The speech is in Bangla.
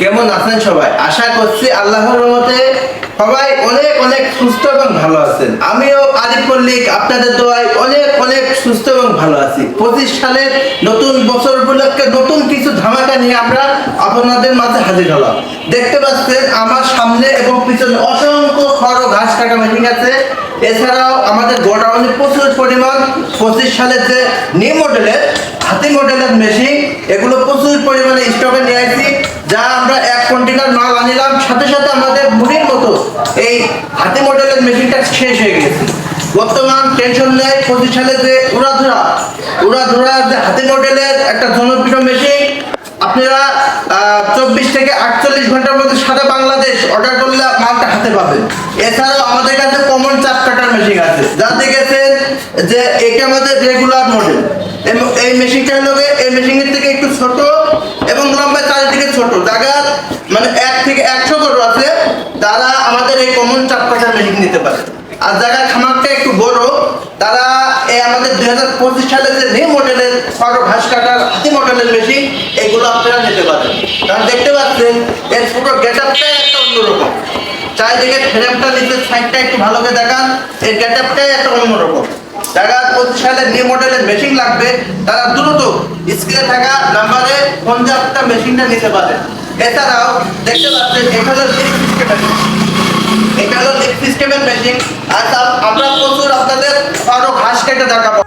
কেমন আছেন সবাই? আশা করছি আল্লাহর রহমতে সবাই অনেক অনেক সুস্থ এবং ভালো আছেন। আমিও আপনাদের দোয়ায় অনেক অনেক সুস্থ এবং ভালো আছি। পঁচিশ সালের নতুন বছর উপলক্ষে নতুন কিছু ধামাকা নিয়ে আমরা আপনাদের মাঝে হাজির হলাম। দেখতে পাচ্ছেন আমার সামনে এবং পিছনে অসংখ্য খড় কাটা মেশিন আছে। এছাড়াও আমাদের গোডাউনে প্রচুর পরিমাণ পঁচিশ সালের যে নিউ মডেলের হাতি মডেলের মেশিন এগুলো প্রচুর পরিমাণে স্টকে নিয়ে আসছি যা আমরা এক কন্টেনার মাল আনিলাম, সাথে সাথে আমাদের মুড়ির মতো এই হাতি মডেলের মেশিনটা শেষ হয়ে গেছে। বর্তমান টেনশন নেই, পঁচিশ সালে যে উড়াধুরা উড়াধুরা যে হাতি মডেলের একটা জনপ্রিয় মেশিন আপনারা চব্বিশ থেকে আটচল্লিশ ঘণ্টার মধ্যে সারা বাংলাদেশ অর্ডার হাতে পাবেন। এছাড়াও আমাদের কাছে কমন চাপ কাটার মেশিন আছে। যা দেখেছেন যে এটা আমাদের রেগুলার মডেল এবং এই মেশিনটা হলো এই মেশিনের থেকে একটু ছোট এবং লম্বা, চারিদিকে ছোট। জায়গা মানে এক থেকে একশো গরু আছে, তারা আমাদের এই কমন চাপ কাটার মেশিন নিতে পারে। আর জায়গার খামারটা একটু বড়, তারা এই আমাদের দুই হাজার পঁচিশ সালে যে নিউ মডেলের বড় ঘাস কাটার হাতি মডেলের মেশিন এগুলো আপনারা নিতে পারেন। কারণ দেখতে পাচ্ছেন, এর পুরো গেট আপটাই চারিদিকে ফ্রেমটা নিচের সাইডটা একটু ভালো করে দেখান। এর গেট একটা অন্যরকম যারা পঁচিশ সালের নিউ মডেলের মেশিন লাগবে। তারা দ্রুত স্ক্রিনে থাকা নাম্বারে ফোন মেশিনটা নিতে পারেন এছাড়াও দেখতে পাচ্ছেন এখানে এটা হলো সিস্টেমের মেশিন আর আমরা প্রচুর আপনাদের আরও ঘাস কেটে দেখাবো।